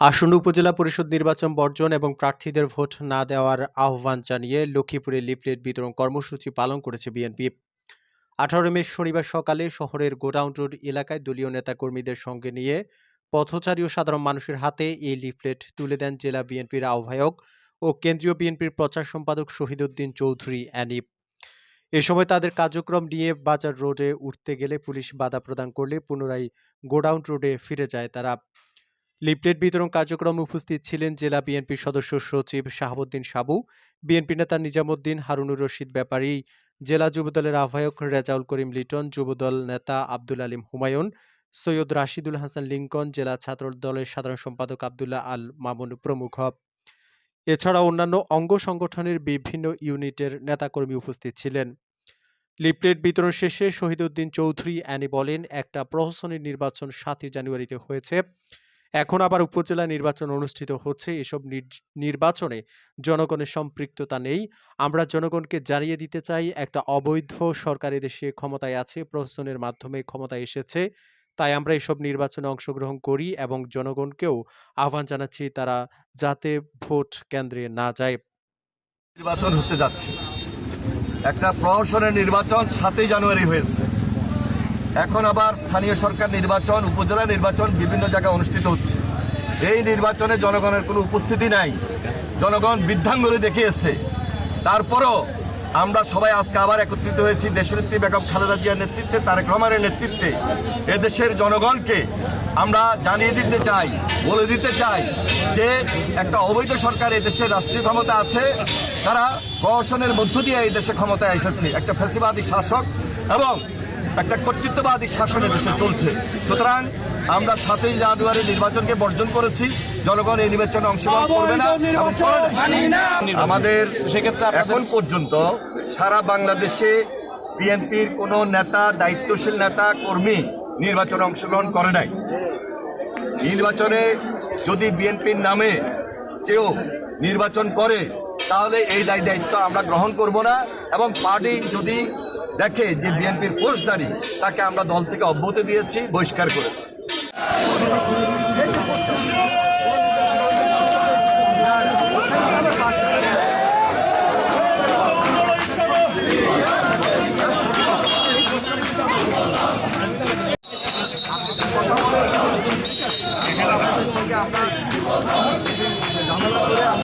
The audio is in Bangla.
আসন্ন উপজেলা পরিষদ নির্বাচন বর্জন এবং প্রার্থীদের ভোট না দেওয়ার আহ্বান জানিয়ে লক্ষ্মীপুরে লিফলেট বিতরণ কর্মসূচি পালন করেছে বিএনপি। আঠারো মে শনিবার সকালে শহরের গোডাউন রোড এলাকায় দলীয় নেতাকর্মীদের সঙ্গে নিয়ে পথচারী ও সাধারণ মানুষের হাতে এই লিফলেট তুলে দেন জেলা বিএনপির আহ্বায়ক ও কেন্দ্রীয় বিএনপির প্রচার সম্পাদক শহীদউদ্দিন চৌধুরী অ্যানিপ এ সময় তাদের কার্যক্রম নিয়ে বাজার রোডে উঠতে গেলে পুলিশ বাধা প্রদান করলে পুনরায় গোডাউন রোডে ফিরে যায় তারা। লিফলেট বিতরণ কার্যক্রমে উপস্থিত ছিলেন জেলা বিএনপি সদস্য সচিব শাহাবুদ্দিন সাবু, বিএনপি নেতা নিজামুদ্দিন, হারুনুর রশিদ ব্যাপারী, জেলা যুবদলের আহ্বায়ক রেজাউল করিম লিটন, যুবদল নেতা আব্দুল আলিম হুমায়ুন সৈয়দ রাশিদুল হাসান লিঙ্কন জেলা ছাত্র দলের সাধারণ সম্পাদক আবদুল্লাহ আল মামুন প্রমুখ। এছাড়া অন্যান্য অঙ্গ সংগঠনের বিভিন্ন ইউনিটের নেতাকর্মী উপস্থিত ছিলেন। লিপলেট বিতরণ শেষে শহীদউদ্দিন চৌধুরী, অ্যানি বলেন, একটা প্রহসনের নির্বাচন সাতই জানুয়ারিতে হয়েছে। এখন আবার উপজেলা নির্বাচন অনুষ্ঠিত হচ্ছে। এসব নির্বাচনে জনগণের সম্পৃক্ততা নেই। আমরা জনগণকে জানিয়ে দিতে চাই, একটা অবৈধ সরকার দেশে ক্ষমতায় আছে। প্রহসনের মাধ্যমে ক্ষমতায় এসেছে। তাই আমরা এসব নির্বাচনে অংশগ্রহণ করি এবং জনগণকেও আহ্বান জানাচ্ছি তারা যাতে ভোট কেন্দ্রে না যায়। নির্বাচন হতে যাচ্ছে। একটা প্রহসনের নির্বাচন সাতই জানুয়ারি হয়েছে। এখন আবার স্থানীয় সরকার নির্বাচন, উপজেলা নির্বাচন বিভিন্ন জায়গায় অনুষ্ঠিত হচ্ছে। এই নির্বাচনে জনগণের কোনো উপস্থিতি নাই। জনগণ বৃদ্ধাঙ্গুলি দেখিয়েছে। তারপরও আমরা সবাই আজকে আবার একত্রিত হয়েছি দেশনেত্রী বেগম খালেদা জিয়ার নেতৃত্বে, তারেক রহমানের নেতৃত্বে। এদেশের জনগণকে আমরা জানিয়ে দিতে চাই, বলে দিতে চাই যে একটা অবৈধ সরকার এদেশের রাষ্ট্রীয় ক্ষমতা আছে। তারা প্রহসনের মধ্য দিয়ে এই দেশে ক্ষমতায় এসেছে। একটা ফ্যাসিবাদী শাসক এবং একটা কর্তৃত্ববাদী শাসনে দেশে চলছে। সুতরাং আমরা সাতই জানুয়ারি নির্বাচনকে বর্জন করেছি। জনগণ এই নির্বাচনে অংশগ্রহণ করবে না এবং। আমাদের এখন পর্যন্ত সারা বাংলাদেশে বিএনপির কোনো নেতা দায়িত্বশীল নেতা কর্মী নির্বাচনে অংশগ্রহণ করে নাই। নির্বাচনে যদি বিএনপির নামে কেউ নির্বাচন করে তাহলে এই দায় দায়িত্ব আমরা গ্রহণ করব না এবং পার্টি যদি দেখে যে বিএনপির ফৌজদারি তাকে আমরা দল থেকে অব্যাহতি দিয়েছি বহিষ্কার করেছি। আমরা